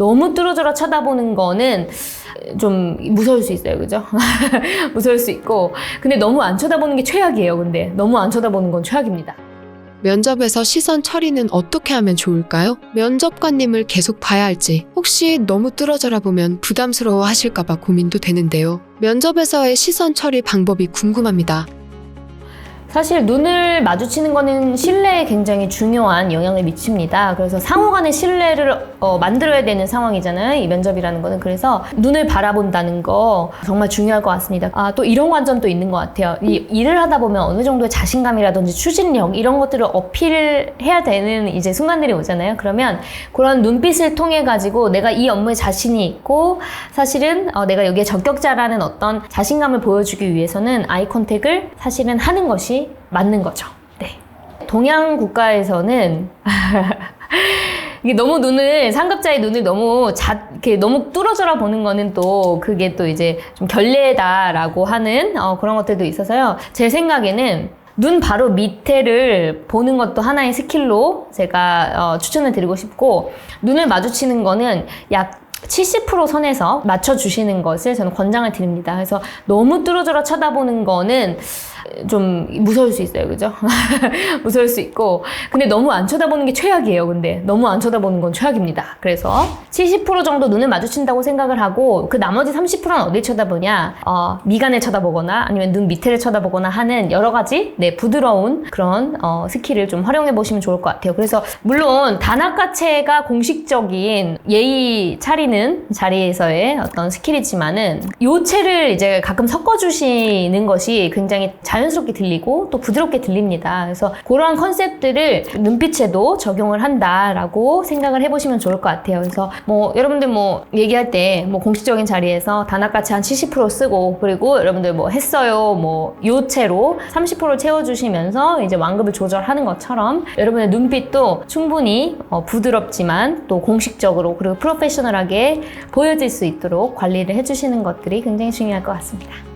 너무 뚫어져라 쳐다보는 거는 좀 무서울 수 있어요. 그죠? 무서울 수 있고. 근데 너무 안 쳐다보는 게 최악이에요. 근데 너무 안 쳐다보는 건 최악입니다. 면접에서 시선 처리는 어떻게 하면 좋을까요? 면접관님을 계속 봐야 할지, 혹시 너무 뚫어져라 보면 부담스러워 하실까봐 고민도 되는데요. 면접에서의 시선 처리 방법이 궁금합니다. 사실 눈을 마주치는 거는 신뢰에 굉장히 중요한 영향을 미칩니다. 그래서 상호 간의 신뢰를 어, 만들어야 되는 상황이잖아요. 이 면접이라는 거는. 그래서 눈을 바라본다는 거 정말 중요할 것 같습니다. 아, 또 이런 관점도 있는 것 같아요. 이 일을 하다 보면 어느 정도의 자신감이라든지 추진력 이런 것들을 어필해야 되는 이제 순간들이 오잖아요. 그러면 그런 눈빛을 통해 가지고 내가 이 업무에 자신이 있고 사실은 어, 내가 여기에 적격자라는 어떤 자신감을 보여주기 위해서는 아이 컨택을 사실은 하는 것이 맞는 거죠. 네. 동양 국가에서는 이게 너무 눈을 상급자의 눈을 너무 자 이렇게 너무 뚫어져라 보는 거는 또 그게 또 이제 좀 결례다라고 하는 어, 그런 것들도 있어서요. 제 생각에는 눈 바로 밑에를 보는 것도 하나의 스킬로 제가 어, 추천을 드리고 싶고 눈을 마주치는 거는 약70% 선에서 맞춰주시는 것을 저는 권장을 드립니다. 그래서 너무 뚫어져라 쳐다보는 거는 좀 무서울 수 있어요. 그죠? 무서울 수 있고. 근데 너무 안 쳐다보는 게 최악이에요. 근데 너무 안 쳐다보는 건 최악입니다. 그래서 70% 정도 눈을 마주친다고 생각을 하고 그 나머지 30%는 어딜 쳐다보냐? 어, 미간을 쳐다보거나 아니면 눈 밑에를 쳐다보거나 하는 여러 가지 네, 부드러운 그런 어, 스킬을 좀 활용해 보시면 좋을 것 같아요. 그래서 물론 단아까체가 공식적인 예의 차리는 자리에서의 어떤 스킬이지만은 요체를 이제 가끔 섞어 주시는 것이 굉장히 자연스럽게 들리고 또 부드럽게 들립니다. 그래서 그러한 컨셉들을 눈빛에도 적용을 한다라고 생각을 해보시면 좋을 것 같아요. 그래서 뭐 여러분들 뭐 얘기할 때 뭐 공식적인 자리에서 단아까치 한70% 쓰고 그리고 여러분들 뭐 했어요 뭐 요체로 30% 채워주시면서 이제 완급을 조절하는 것처럼 여러분의 눈빛도 충분히 어, 부드럽지만 또 공식적으로 그리고 프로페셔널하게 보여질 수 있도록 관리를 해주시는 것들이 굉장히 중요할 것 같습니다.